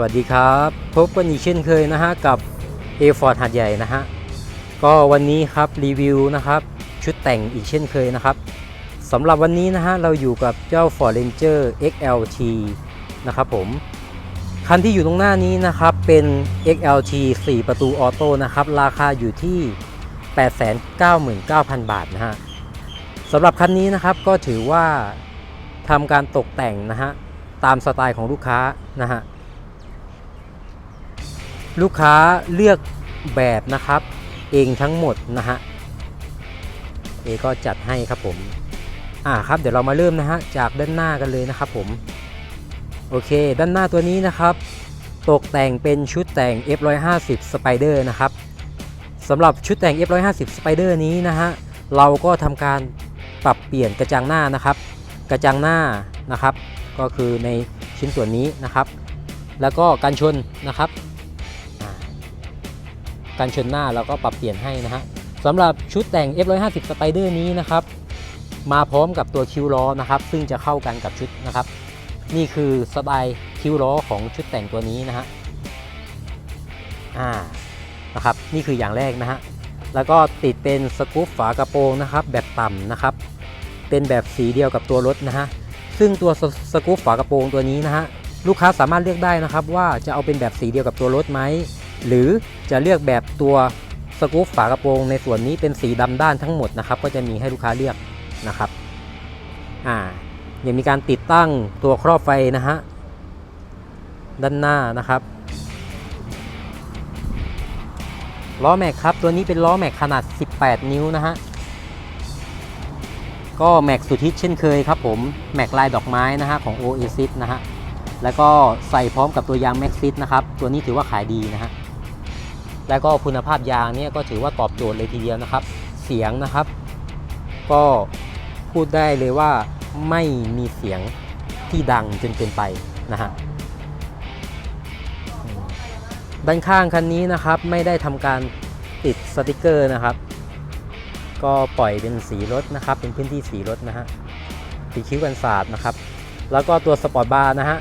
วัสดีครับ พบกันอีกเช่นเคยนะฮะกับ a f o r d หัดใหญ่นะฮะก็วันนี้ครับรีวิวนะครับชุดแต่งอีกเช่นเคยนะครับสำหรับวันนี้นะฮะเราอยู่กับเจ้า Ford Ranger XLT นะครับผมคันที่อยู่ตรงหน้านี้นะครับเป็น XLT 4 ประตูออโต้นะครับราคาอยู่ที่ 899,000 บาทนะฮะสำหรับคันนี้นะครับก็ถือว่าทำการตกแต่งนะฮะตามสไตล์ของลูกค้านะฮะ ลูกค้าเลือกแบบนะครับ เองทั้งหมดนะฮะเอก็จัดให้ครับผมอ่าครับเดี๋ยวเรามาเริ่มนะฮะจากด้านหน้ากันเลยนะครับผมโอเค ด้านหน้าตัวนี้นะครับ ตกแต่งเป็นชุดแต่ง F150 Spider นะครับสำหรับชุดแต่ง F150 Spider นี้นะฮะเราก็ทำการปรับเปลี่ยนกระจังหน้านะครับ กระจังหน้านะครับ ก็คือในชิ้นส่วนนี้นะครับ แล้วก็กันชนนะครับ กันชนหน้าเราก็ปรับเปลี่ยนให้นะฮะสำหรับชุดแต่ง F150 Spider นี้นะครับ มาพร้อมกับตัวคิ้วล้อนะครับ ซึ่งจะเข้ากันกับชุดนะครับ นี่คือสไตล์คิ้วล้อของชุดแต่งตัวนี้นะฮะอ่านะครับนี่คืออย่างแรกนะฮะแล้วก็ติดเป็นสกู๊ปฝากระโปรงนะครับ แบบต่ำนะครับ เป็นแบบสีเดียวกับตัวรถนะฮะซึ่งตัวสสกู๊ปฝากระโปรงตัวนี้นะฮะลูกค้าสามารถเลือกได้นะครับ ว่าจะเอาเป็นแบบสีเดียวกับตัวรถไหม หรือจะเลือกแบบตัวสกู๊ปฝากระโปรงในส่วนนี้เป็นสีดำด้านทั้งหมดนะครับ ก็จะมีให้ลูกค้าเลือกนะครับอ่ายังมีการติดตั้งตัวครอบไฟนะฮะด้านหน้านะครับล้อแม็กครับ ตัวนี้เป็นล้อแม็กขนาด 18 นิ้วนะฮะ ก็แม็กสุดฮิตเช่นเคยครับผม แม็กลายดอกไม้นะฮะของ Oasis นะฮะ แล้วก็ใส่พร้อมกับตัวยาง m a x ซิ s นะครับ ตัวนี้ถือว่าขายดีนะฮะ แล้วก็คุณภาพยางเนี่ยก็ถือว่าตอบโจทย์เลยทีเดียวนะครับ เสียงนะครับ ก็พูดได้เลยว่าไม่มีเสียงที่ดังจนเกินไปนะฮะด้านข้างคันนี้นะครับไม่ได้ทำการติดสติกเกอร์นะครับ ก็ปล่อยเป็นสีรถนะครับ เป็นพื้นที่สีรถนะฮะสีคิ้วกันศาสตร์นะครับ แล้วก็ตัวสปอร์ตบาร์นะฮะ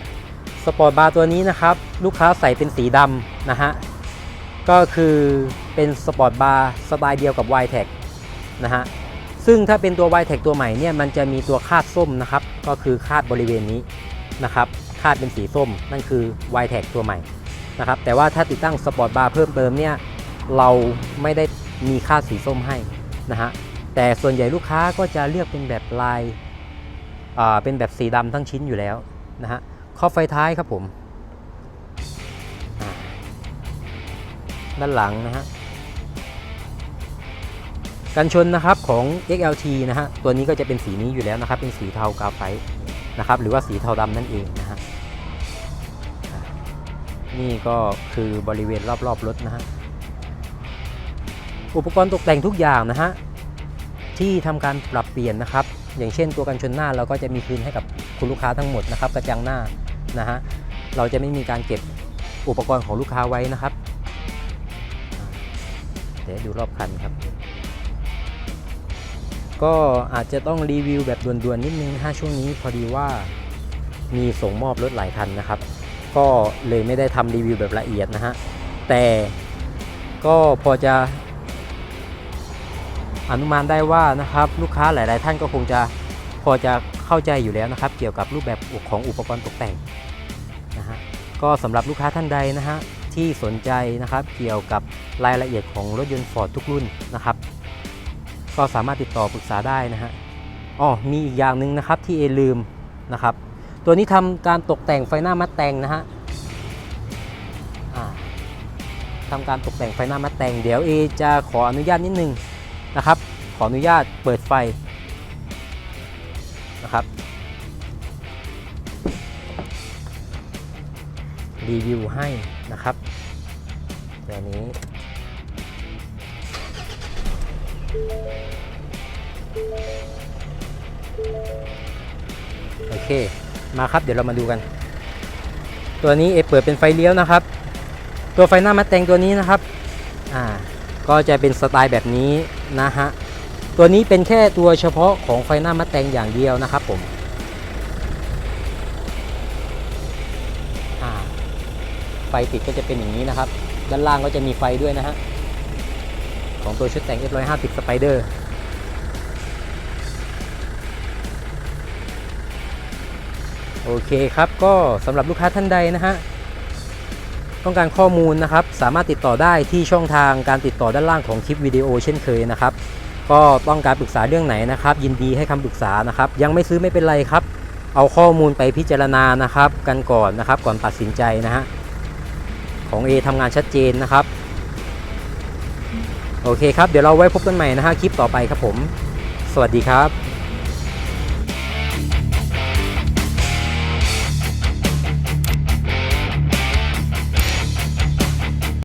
สปอร์ตบาร์ตัวนี้นะครับ ลูกค้าใส่เป็นสีดำนะฮะ ก็คือเป็นสปอร์ตบาร์สไตล์เดียวกับ y t e c นะฮะ ซึ่งถ้าเป็นตัว y t e c ตัวใหม่เนี่ยมันจะมีตัวคาดส้มนะครับ ก็คือคาดบริเวณนี้นะครับคาดเป็นสีส้ม นั่นคือ y t e c ตัวใหม่นะครับแต่ว่าถ้าติดตั้งสปอร์ตบาร์เพิ่มเติมเนี่ยเราไม่ได้มีคาดสีส้มให้นะฮะแต่ส่วนใหญ่ลูกค้าก็จะเลือกเป็นแบบลายอ่าเป็นแบบสีดำทั้งชิ้นอยู่แล้วนะฮะข้อไฟท้ายครับผม ด้านหลังนะฮะกันชนนะครับของ XLT นะฮะตัวนี้ก็จะเป็นสีนี้อยู่แล้วนะครับ เป็นสีเทากาไฟต์นะครับหรือว่าสีเทาดำนั่นเองนะฮะนี่ก็คือบริเวณรอบๆรถนะฮะอุปกรณ์ตกแต่งทุกอย่างนะฮะที่ทำการปรับเปลี่ยนนะครับ อย่างเช่นตัวกันชนหน้าเราก็จะมีคืนให้กับคุณลูกค้าทั้งหมดนะครับ กระจังหน้านะฮะเราจะไม่มีการเก็บอุปกรณ์ของลูกค้าไว้นะครับ เดี๋ยวดูรอบคันครับ ก็อาจจะต้องรีวิวแบบด่วนๆนิดนึงนะฮะช่วงนี้พอดีว่ามีส่งมอบรถหลายคันนะครับ ก็เลยไม่ได้ทำรีวิวแบบละเอียดนะฮะ แต่ก็พอจะ อนุมานได้ว่านะครับลูกค้าหลาย ๆ ท่านก็คงจะพอจะเข้าใจอยู่แล้วนะครับ เกี่ยวกับรูปแบบของอุปกรณ์ตกแต่งนะฮะก็สำหรับลูกค้าท่านใดนะฮะ ที่สนใจนะครับเกี่ยวกับรายละเอียดของรถยนต์ Ford ทุกรุ่นนะครับ ก็สามารถติดต่อปรึกษาได้นะฮะอ๋อมีอีกอย่างหนึ่งนะครับที่เอลืมนะครับ ตัวนี้ทำการตกแต่งไฟหน้ามัดแต่งนะฮะทำการตกแต่งไฟหน้ามัดแต่งเดี๋ยวเอจะขออนุญาตนิดนึงนะครับ ขออนุญาตเปิดไฟนะครับ รีวิวให้นะครับเดี๋ยวนี้ โอเค มาครับเดี๋ยวเรามาดูกัน ตัวนี้เอเปิดเป็นไฟเลี้ยวนะครับ ตัวไฟหน้ามัดแต่งตัวนี้นะครับ อ่า ก็จะเป็นสไตล์แบบนี้นะฮะ ตัวนี้เป็นแค่ตัวเฉพาะของไฟหน้ามัดแต่งอย่างเดียวนะครับผม ไฟติดก็จะเป็นอย่างนี้นะครับ ด้านล่างก็จะมีไฟด้วยนะฮะ ของตัวชุดแต่ง F150 Spider โอเคครับก็สำหรับลูกค้าท่านใดนะฮะ ต้องการข้อมูลนะครับ สามารถติดต่อได้ที่ช่องทางการติดต่อด้านล่างของคลิปวิดีโอเช่นเคยนะครับ ก็ต้องการปรึกษาเรื่องไหนนะครับ ยินดีให้คำปรึกษานะครับ ยังไม่ซื้อไม่เป็นไรครับ เอาข้อมูลไปพิจารณานะครับ กันก่อนนะครับ ก่อนตัดสินใจนะฮะ ของ A ทำงานชัดเจนนะครับ โอเคครับ เดี๋ยวเราไว้พบกันใหม่นะฮะคลิปต่อไปครับผม สวัสดีครับ